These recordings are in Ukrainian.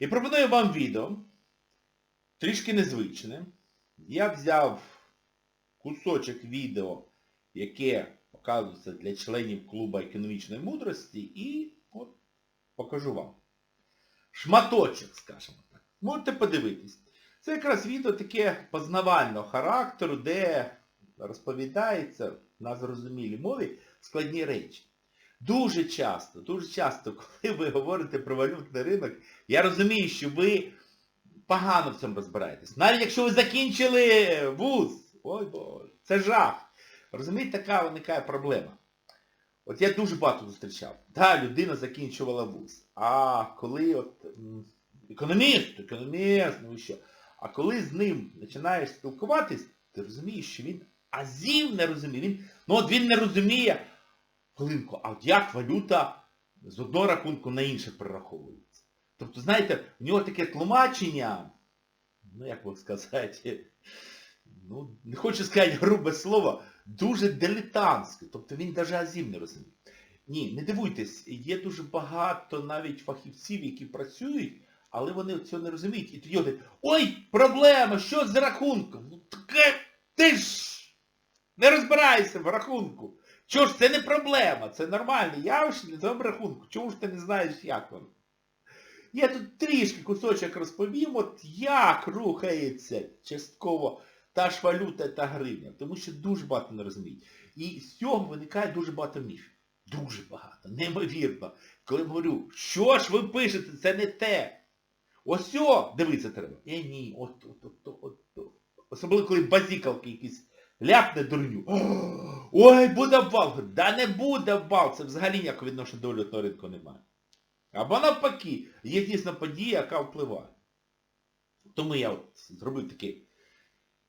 І пропоную вам відео, трішки незвичне. Я взяв кусочок відео, яке показується для членів клубу економічної мудрості, і от покажу вам. Шматочок, скажімо так. Можете подивитись. Це якраз відео таке познавального характеру, де розповідається на зрозумілій мові складні речі. Дуже часто, дуже часто, коли ви говорите про валютний ринок, я розумію, що ви погано в цьому розбираєтесь. Навіть якщо ви закінчили вуз, ой боже, це жах. Розумієте, така виникає проблема. От я дуже багато зустрічав. Так, людина закінчувала вуз. А коли от економіст, економіст, ну і що. А коли з ним починаєш спілкуватись, ти розумієш, що він азів не розуміє. Він, ну от він не розуміє, хвилинку, а от як валюта з одного рахунку на інше перераховується. Тобто, знаєте, в нього таке тлумачення, ну як би сказати, ну, не хочу сказати грубе слово, дуже дилетантське. Тобто він навіть азів не розуміє. Ні, не дивуйтесь, є дуже багато навіть фахівців, які працюють, але вони цього не розуміють. І тоді говорять, ой, проблема, що з рахунком? Ну таке, ти ж не розбираєшся в рахунку. Чого ж це не проблема, це нормальне явище для твоєму рахунку. Чому ж ти не знаєш, як воно? Я тут трішки кусочок розповім, от як рухається частково та ж валюта та гривня, тому що дуже багато не розуміють. І з цього виникає дуже багато міфів. Дуже багато, неймовірно. Коли говорю, що ж ви пишете, це не те. Ось о, дивитися треба. Е, ні, от, от, от, от, от. Особливо, коли базікалки якісь ляпне дурню. Ой, буде обвал. Да не буде обвал. Це взагалі ніякого відношення до валютного ринку немає. Або навпаки, є дійсно подія, яка впливає. Тому я от зробив таке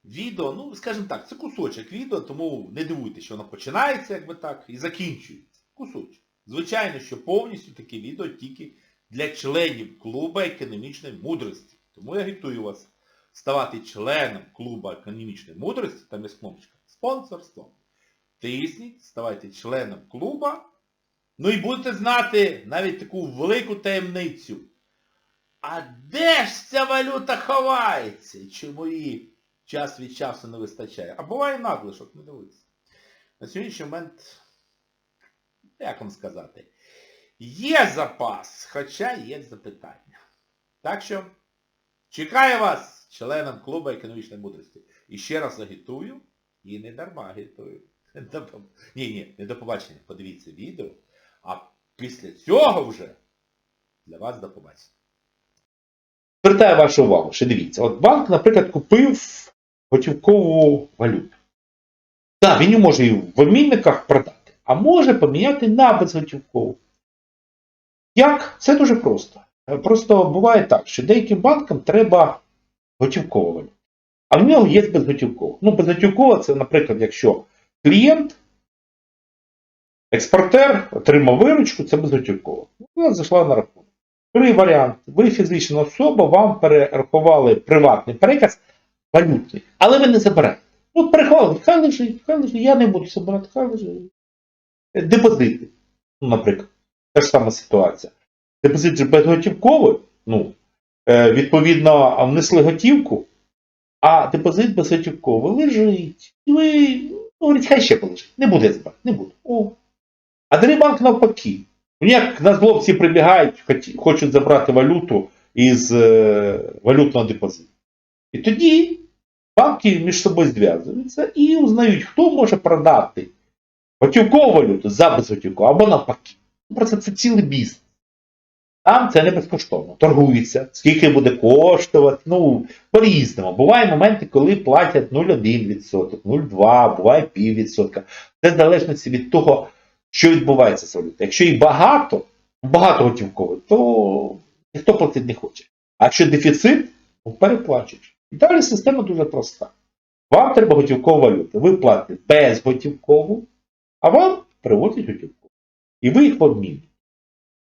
відео, ну, скажімо так, це кусочок відео, тому не дивуйтесь, що воно починається, якби так, і закінчується. Кусочок. Звичайно, що повністю таке відео тільки для членів клубу економічної мудрості. Тому я агітую вас ставати членом клубу економічної мудрості, там є кнопочка спонсорство. Тисніть, ставайте членом клуба. Ну і будете знати навіть таку велику таємницю. А де ж ця валюта ховається? Чому її час від часу не вистачає? А буває надлишок, не дивитися. На сьогоднішній момент, як вам сказати, є запас, хоча є запитання. Так що, чекаю вас, членом клубу економічної мудрості. І ще раз агітую, і не дарма агітую. Ні, ні, не до побачення. Подивіться відео. А після цього вже для вас до побачення. Звертаю вашу увагу, що дивіться, от банк, наприклад, купив готівкову валюту. Так, він може і в обмінниках продати, а може поміняти на безготівкову. Як? Це дуже просто. Просто буває так, що деяким банкам треба готівкова. А в нього є безготівкова. Ну, безготівкова це, наприклад, якщо клієнт, експортер отримав виручку, це безготівково. Вона зайшла на рахунок. Другий варіант. Ви фізична особа, вам перерахували приватний переказ валютний, але ви не забираєте. Ну, переховали, хай лежить, хай лежить, я не буду забирати, хай лежить. Е, Депозити, ну, наприклад, та ж сама ситуація. Депозит же безготівковий, ну, відповідно, внесли готівку, а депозит безготівковий лежить. І ви, ну, говорить, хай ще полежить. Не буде збирати, не буде. О. А другий банк навпаки. Ну, як на зло всі прибігають, хочуть забрати валюту із е, валютного депозиту. І тоді банки між собою зв'язуються і узнають, хто може продати готівкову валюту за безготівкову або навпаки. Просто це цілий бізнес. Там це не безкоштовно. Торгується, скільки буде коштувати, ну, по-різному. Бувають моменти, коли платять 0,1%, 0,2%, буває піввідсотка. Це в залежності від того, що відбувається з валютою. Якщо їх багато, багато готівкових, то ніхто платити не хоче. А якщо дефіцит, то переплачуєш. І далі система дуже проста. Вам треба готівкова валюта. Ви платите безготівкову, а вам приводять готівкову. І ви їх обмінюєте.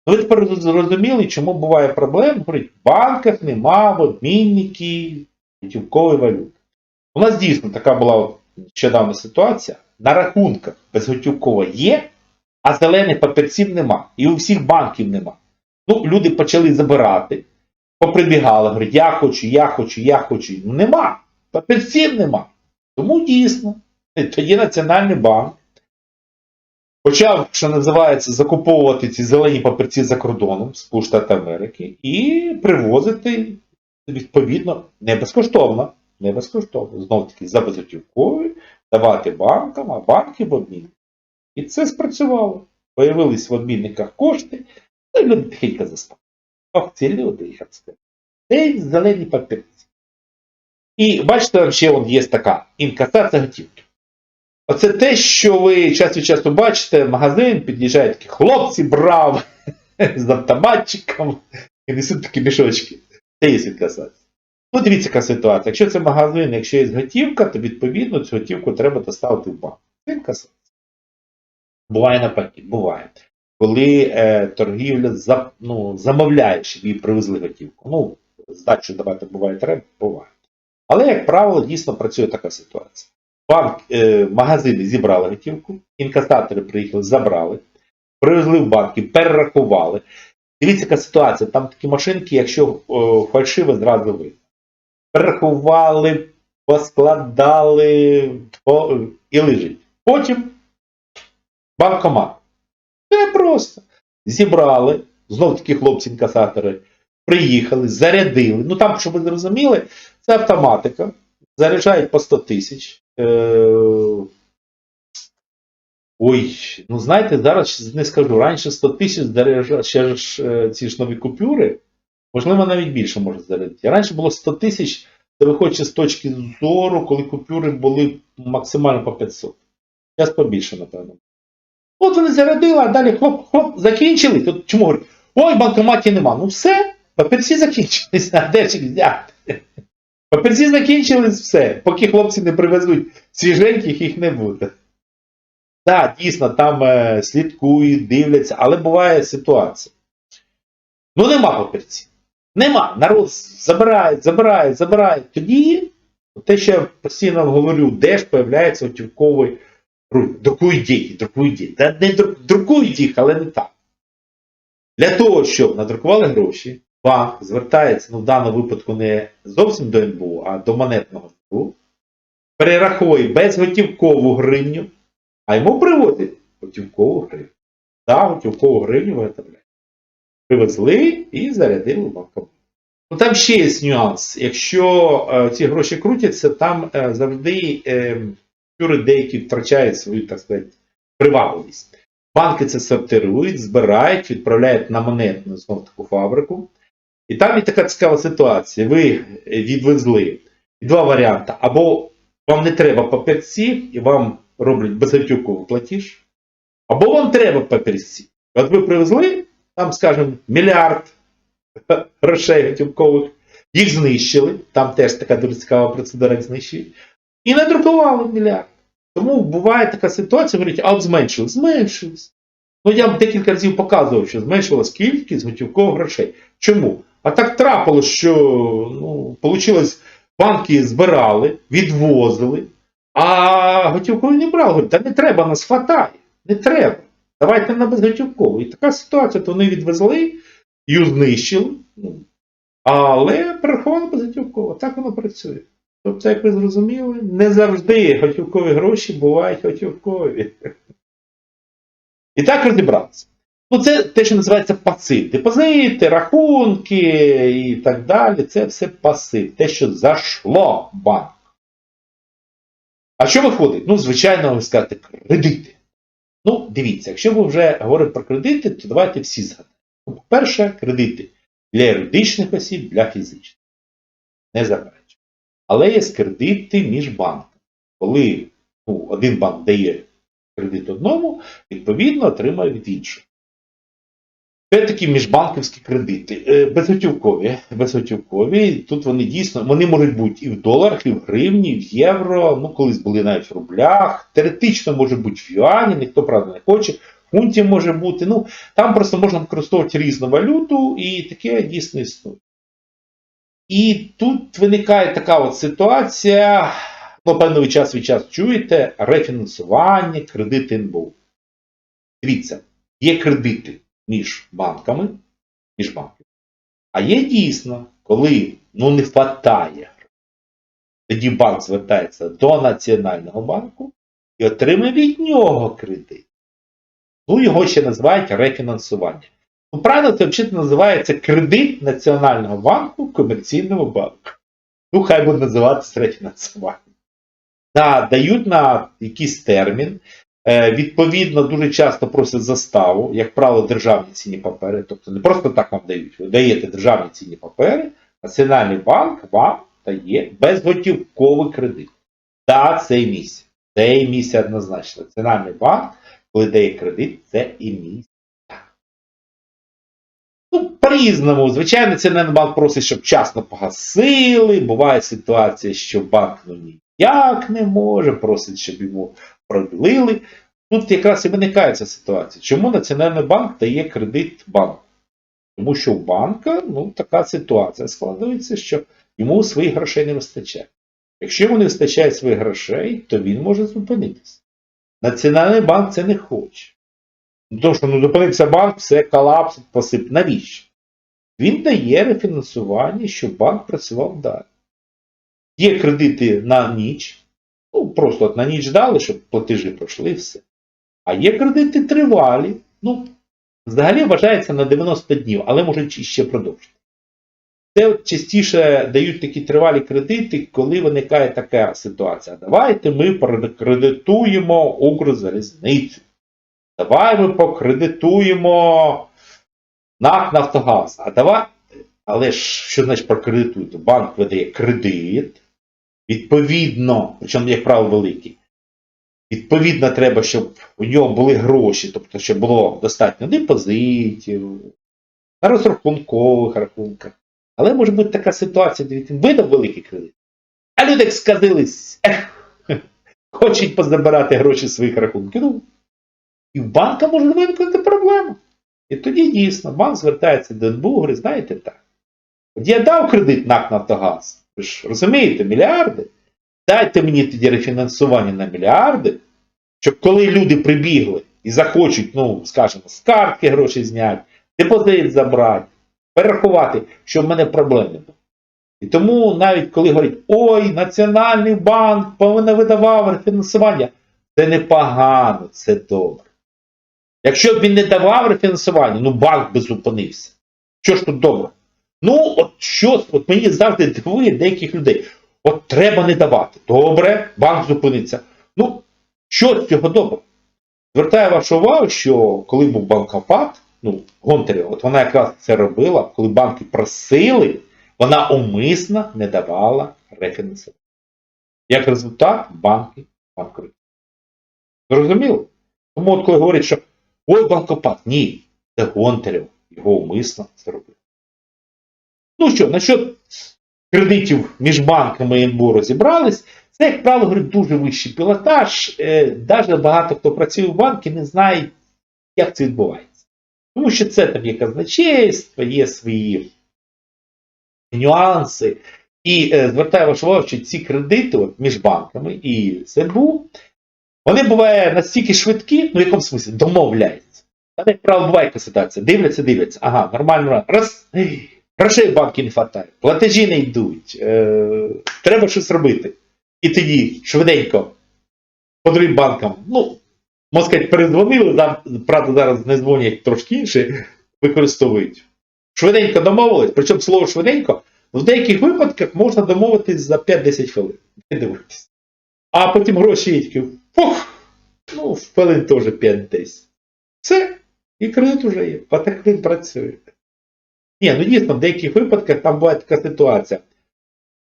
Ну, ви тепер зрозуміли, чому буває проблема. Говорить, в банках нема в обмінників готівкової валюти. У нас дійсно така була нещодавна ситуація. На рахунках безготівкова є, а зелених папірців нема. І у всіх банків нема. Ну, люди почали забирати. поприбігали, говорять, я хочу, я хочу, я хочу. Ну нема. Папірців нема. Тому дійсно, тоді Національний банк почав, що називається, закуповувати ці зелені папірці за кордоном з Штатів Америки і привозити відповідно не безкоштовно, не безкоштовно, знов таки за безготівкові, давати банкам, а банки в обмін. І це спрацювало. Появились в обмінниках кошти, і люди тихенько заспали. Ох, ці люди, як сказати. Десь зелені папірці. І бачите, там ще є така інкасація готівки. Оце те, що ви час від часу бачите, в магазин під'їжджають такі хлопці брав з автоматчиком і несуть такі мішочки. Це є інкасація. Ну, дивіться, яка ситуація. Якщо це магазин, якщо є готівка, то відповідно цю готівку треба доставити в банк. Це інкасація. Буває навпаки, буває. Коли е, торгівля за, ну, замовляє, щоб їй привезли готівку. Ну, здачу давати буває треба, буває. Але, як правило, дійсно працює така ситуація. Банк, е, магазини зібрали готівку, інкасатори приїхали, забрали, привезли в банки, перерахували. Дивіться, яка ситуація. Там такі машинки, якщо о, фальшиве, зразу видно. Перерахували, поскладали по, і лежить. Потім банкомат. Це просто. Зібрали, знов такі хлопці-інкасатори, приїхали, зарядили. Ну там, щоб ви зрозуміли, це автоматика. Заряджають по 100 тисяч. Е, Ой, ну знаєте, зараз не скажу. Раніше 100 тисяч ще ж е, ці ж нові купюри. Можливо, навіть більше може зарядити. Раніше було 100 тисяч, це виходить з точки зору, коли купюри були максимально по 500. Зараз побільше, напевно. От вони зарядили, а далі хлоп-хлоп, закінчили. Тут чому говорять, ой, банкоматі нема. Ну все, папірці закінчились, а де їх взяти? Папірці закінчились все. Поки хлопці не привезуть свіженьких, їх не буде. Так, дійсно, там е, слідкують, дивляться, але буває ситуація. Ну нема папірців. Нема. Народ забирає, забирає, забирає. Тоді те, що я постійно говорю, де ж появляється готівковий рух. Друкують їх, друкують їх. Та не друкують їх, але не так. Для того, щоб надрукували гроші, банк звертається, ну в даному випадку не зовсім до НБУ, а до монетного НБУ, перераховує безготівкову гривню, а йому приводять готівкову гривню. Так, готівкову гривню виготовляють. Привезли і зарядили банкомат. Ну там ще є нюанс. Якщо е, ці гроші крутяться, там е, завжди е, купюри деякі втрачають свою, так сказати, привабливість. Банки це сортирують, збирають, відправляють на монетну знову таку фабрику. І там є така цікава ситуація. Ви відвезли два варіанти. Або вам не треба папірці, і вам роблять безготівковий платіж, або вам треба папірці. От ви привезли, там, скажімо, мільярд грошей готівкових, їх знищили, там теж така дуже цікава процедура як знищують, і надрукували мільярд. Тому буває така ситуація, говорять, а от зменшилось, зменшилось. Ну я вам декілька разів показував, що зменшилась кількість готівкових грошей. Чому? А так трапилось, що ну, получилось, банки збирали, відвозили, а готівкові не брали. Говорять, та не треба, нас хватає. Не треба. Давайте на безготівкову. І така ситуація, то вони відвезли, її знищили, ну, але перерахували безготівково. Так воно працює. Тобто, як ви зрозуміли, не завжди готівкові гроші бувають готівкові. І так розібратися. Ну, це те, що називається пасив. Депозити, рахунки і так далі. Це все пасив. Те, що зашло в банк. А що виходить? Ну, звичайно, ви скажете, кредити. Ну, дивіться, якщо ви вже говорите про кредити, то давайте всі згадаємо. Ну, По-перше, кредити для юридичних осіб, для фізичних. Не заперечую. Але є кредити між банками. Коли ну, один банк дає кредит одному, відповідно отримає від іншого. Такі міжбанківські кредити. Е, Безготівкові. Безготівкові. Тут вони дійсно вони можуть бути і в доларах, і в гривні, і в євро. Ну, колись були навіть в рублях. Теоретично може бути в юані, ніхто правда не хоче. Фунті може бути. Ну, там просто можна використовувати різну валюту, і таке дійсно існує. І тут виникає така от ситуація. Ну, певно, ви час від часу чуєте рефінансування, кредити НБУ. Дивіться, є кредити між банками, між банками. А є дійсно, коли ну не вистачає, тоді банк звертається до Національного банку і отримує від нього кредит. Ну, його ще називають рефінансування. Ну, правильно це вчити називається кредит Національного банку комерційному банку. Ну, хай буде називатися рефінансування. Да, дають на якийсь термін. Е, відповідно, дуже часто просять заставу, як правило, державні цінні папери. Тобто не просто так вам дають, ви даєте державні цінні папери, Національний банк вам дає безготівковий кредит. Так, це місія. Це місія однозначно. Національний банк, коли дає кредит, це і місія. Ну, по-різному. Звичайно, Національний банк просить, щоб вчасно погасили. Буває ситуація, що банк ну, ніяк не може, просить, щоб йому продлили. Тут якраз і виникає ця ситуація. Чому Національний банк дає кредит банку? Тому що у банка ну, така ситуація складається, що йому своїх грошей не вистачає. Якщо йому не вистачає своїх грошей, то він може зупинитися. Національний банк це не хоче. Ну, Тому що ну, зупинився банк, все колапс, посип. Навіщо? Він дає рефінансування, щоб банк працював далі. Є кредити на ніч, ну просто от на ніч дали, щоб платежі пройшли все. А є кредити тривалі. Ну, взагалі вважається на 90 днів, але можуть ще продовжити. Це частіше дають такі тривалі кредити, коли виникає така ситуація. Давайте ми прокредитуємо Укрзалізницю. Давай ми покредитуємо НАК Нафтогаз. А давай, але ж що значить прокредитуєте? Банк видає кредит, відповідно, причому, як правило, великий. Відповідно, треба, щоб у нього були гроші, тобто, щоб було достатньо депозитів, на розрахункових рахунках. Але може бути така ситуація, де він видав великий кредит. А люди сказились, хочуть позабирати гроші з своїх рахунків. Ну, і в банка може виникнути проблема. І тоді дійсно банк звертається до НБУ, говорить, знаєте так. От я дав кредит НАК Нафтогаз. Ви ж розумієте, мільярди. Дайте мені тоді рефінансування на мільярди, щоб коли люди прибігли і захочуть, ну, скажімо, з картки гроші зняти, депозит забрати, перерахувати, щоб в мене проблем не. І тому навіть коли говорять, ой, Національний банк повинен видавав рефінансування, це непогано, це добре. Якщо б він не давав рефінансування, ну банк би зупинився. Що ж тут добре? Ну, от що, от мені завжди дивує деяких людей. От треба не давати. Добре, банк зупиниться. Ну, що з цього добре? Звертаю вашу увагу, що коли був банкопад, ну, Гонтарєва, от вона якраз це робила, коли банки просили, вона умисно не давала рефінансування. Як результат, банки банкрутують. Зрозуміло? Тому от коли говорять, що ой, банкопад, ні, це Гонтарєв, його умисно це робив. Ну що, насчет кредитів між банками і НБУ розібрались. Це, як правило, говорить, дуже вищий пілотаж. Е, Даже багато хто працює в банку, не знає, як це відбувається. Тому що це там є казначейство, є свої нюанси. І е, звертаю вашу увагу, що ці кредити от, між банками і СНБУ, вони бувають настільки швидкі, ну в якому смислі, домовляються. Там, як правило, буває ситуація. Дивляться, дивляться, ага, нормально, раз. Грошей банки не вистачає, платежі не йдуть, е, треба щось робити. І тоді швиденько по другим банкам, ну, можна сказати, передзвонили, правда, зараз не дзвонять трошки інше, використовують. Швиденько домовились, причому слово швиденько, в деяких випадках можна домовитись за 5-10 хвилин. Не дивитись. А потім гроші фух, ну, в хвилин теж 5-10. Все, і кредит вже є. Отак він працює. Ні, ну дійсно, в деяких випадках там буває така ситуація.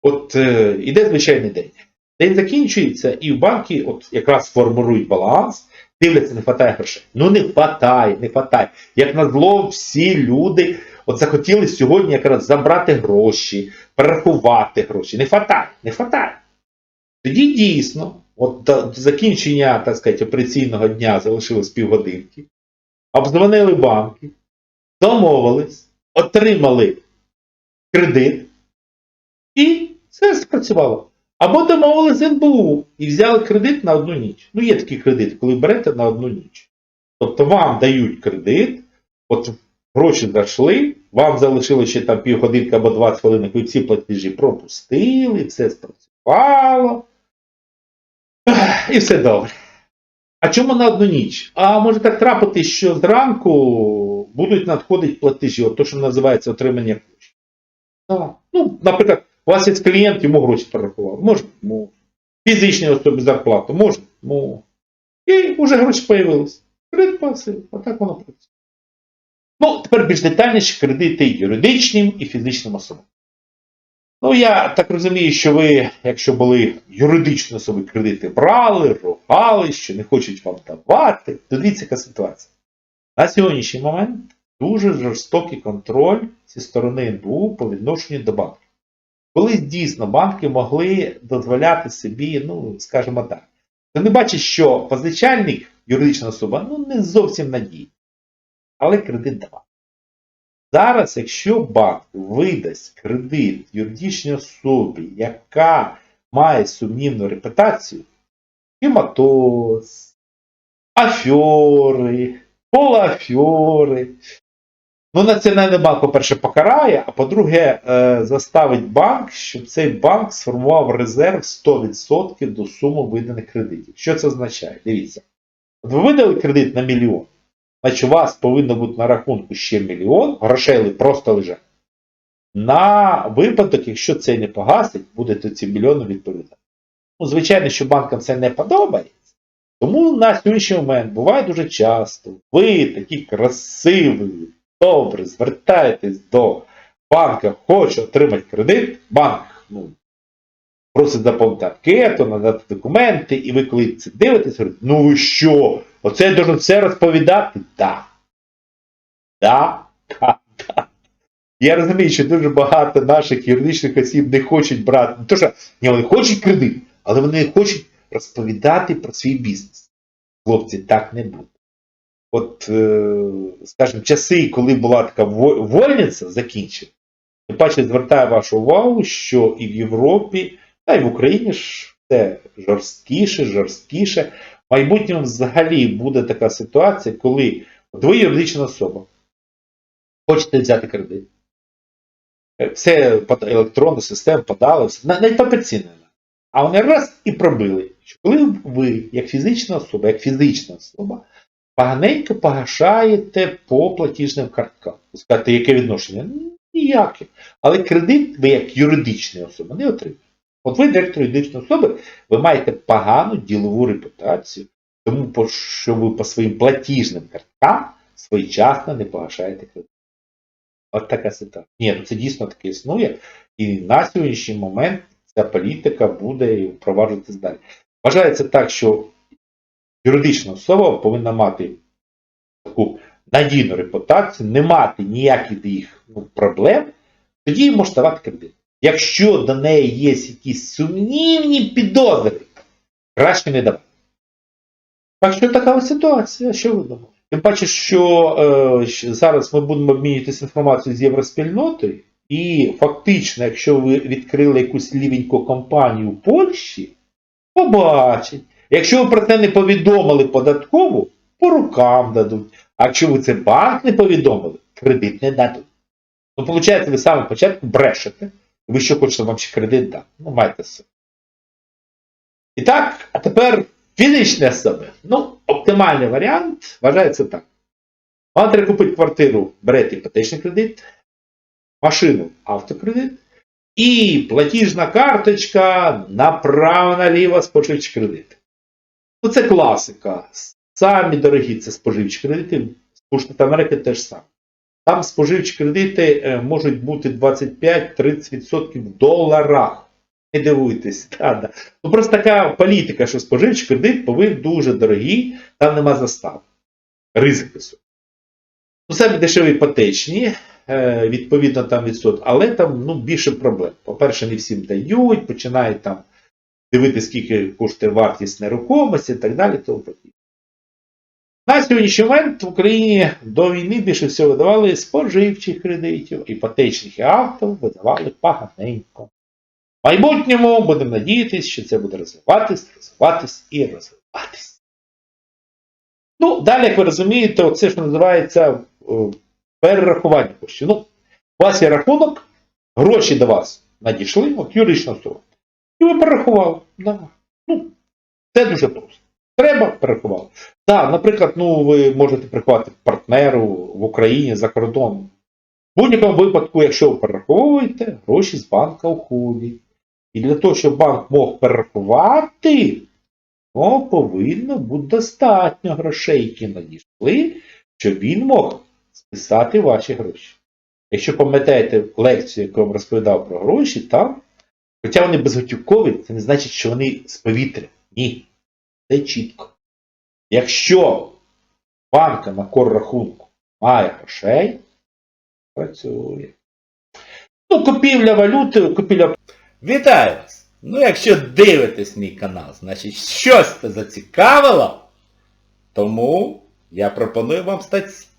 От е, іде звичайний день. День закінчується, і в банки от якраз формують баланс, дивляться, не вистачає грошей. Ну не вистачає, не вистачає. Як на зло, всі люди от захотіли сьогодні якраз забрати гроші, перерахувати гроші. Не вистачає, не вистачає. Тоді дійсно, от до закінчення, так сказати, операційного дня залишилось півгодинки, обдзвонили банки, домовились отримали кредит, і це спрацювало. Або домовили з НБУ і взяли кредит на одну ніч. Ну, є такі кредити, коли берете на одну ніч. Тобто вам дають кредит, от гроші зайшли, вам залишилося ще там півгодинки або 20 хвилин, ви всі платежі пропустили, все спрацювало. І все добре. А чому на одну ніч? А може так трапити, що зранку будуть надходити платежі, от то, що називається отримання коштів. Так. Ну, наприклад, у вас є клієнт, йому гроші перерахував. Може, може. Фізичній особі зарплату, може, може. І вже гроші з'явилися. Кредит пасив, отак воно працює. Ну, тепер більш детальніше кредити юридичним і фізичним особам. Ну, я так розумію, що ви, якщо були юридичні особи кредити брали, ругали, що не хочуть вам давати, то дивіться, яка ситуація. На сьогоднішній момент дуже жорстокий контроль зі сторони НБУ по відношенню до банків. Колись дійсно банки могли дозволяти собі, ну, скажімо так, то не бачить, що позичальник, юридична особа, ну не зовсім надійний, але кредит давав. Зараз, якщо банк видасть кредит юридичній особі, яка має сумнівну репутацію, хематоз, афьори, полуафьори, ну, Національний банк, по-перше, покарає, а по-друге, е, заставить банк, щоб цей банк сформував резерв 100% до суми виданих кредитів. Що це означає? Дивіться. От ви видали кредит на мільйон. Значить, у вас повинно бути на рахунку ще мільйон, грошей просто лежать. На випадок, якщо це не погасить, будете ці мільйони відповідати. Ну, звичайно, що банкам це не подобається. Тому на сьогоднішній момент буває дуже часто. Ви такі красиві, добре, звертаєтесь до банка, хоче отримати кредит, банк ну, просить заповнити анкету, надати документи, і ви коли це дивитесь, говорите, ну ви що? Оце я должен все розповідати? Да. Да, да, да. Я розумію, що дуже багато наших юридичних осіб не хочуть брати. Не то, що ні, вони хочуть кредит, але вони хочуть розповідати про свій бізнес. Хлопці, так не буде. От, е, скажімо, часи, коли була така вольниця, закінчена. Тим паче звертаю вашу увагу, що і в Європі, та й в Україні ж все жорсткіше, жорсткіше. В майбутньому взагалі буде така ситуація, коли ви юридична особа, хочете взяти кредит. Е, Все електронну систему подали, все, на- навіть папірці не надо. А вони раз і пробили. що Коли ви, як фізична особа, як фізична особа, поганенько погашаєте по платіжним карткам. Скажете, яке відношення? Ну, Ніяке. Але кредит ви як юридична особа не отримаєте. От ви, директор юридичної особи, ви маєте погану ділову репутацію, тому що ви по своїм платіжним карткам своєчасно не погашаєте кредит. От така ситуація. Ні, ну це дійсно таке існує. І на сьогоднішній момент ця політика буде впроваджуватись далі. Вважається так, що юридична особа повинна мати таку надійну репутацію, не мати ніяких ну, проблем, тоді може давати кредит. Якщо до неї є якісь сумнівні підозри, краще не давати. Так що така ситуація, що ви думаєте? Тим паче, що е, зараз ми будемо обмінюватися інформацією з євроспільнотою, і фактично, якщо ви відкрили якусь лівеньку компанію в Польщі, побачить. Якщо ви про це не повідомили податкову, по рукам дадуть. А якщо ви це банк не повідомили, кредит не дадуть. Ну, виходить, ви самого початку брешете. Ви що хочете вам ще кредит дати? Ну, майте все. І так, а тепер фізичні особи. Ну, оптимальний варіант вважається так. Вам треба купити квартиру, берете іпотечний кредит, машину автокредит, і платіжна карточка направо-наліво споживчі кредити. Ну, це класика. Самі дорогі це споживчі кредити. Сполучені Америки теж саме. Там споживчі кредити е, можуть бути 25-30% в доларах. Не дивуйтесь. Да, да. Ну, просто така політика, що споживчий кредит повинен дуже дорогий, там нема застав. Ризик високий. Ну, самі дешеві іпотечні, відповідно там відсот, але там ну, більше проблем. По-перше, не всім дають, починають там дивитися, скільки коштує вартість нерухомості і так далі. Тому. На сьогоднішній момент в Україні до війни більше всього видавали споживчих кредитів, іпотечних і авто видавали поганенько. В майбутньому будемо надіятися, що це буде розвиватись, розвиватись і розвиватись. Ну, далі, як ви розумієте, це що називається е, перерахування коштів. Ну, У вас є рахунок, гроші до вас надійшли, от юридична особа. І ви перерахували. Да. Ну, це дуже просто. Треба перерахували. Так, наприклад, ну, ви можете приховати партнеру в Україні за кордоном. В будь-якому випадку, якщо ви перераховуєте, гроші з банка уходять. І для того, щоб банк мог перерахувати, то повинно бути достатньо грошей, які надійшли, щоб він мог списати ваші гроші. Якщо пам'ятаєте лекцію, яку я вам розповідав про гроші, там, хоча вони безготівкові, це не значить, що вони з повітря. Ні. Це чітко. Якщо банка на коррахунку має грошей, працює. Ну, купівля валюти, купівля Вітаю вас! Ну, якщо дивитесь мій канал, значить щось це зацікавило, тому я пропоную вам стати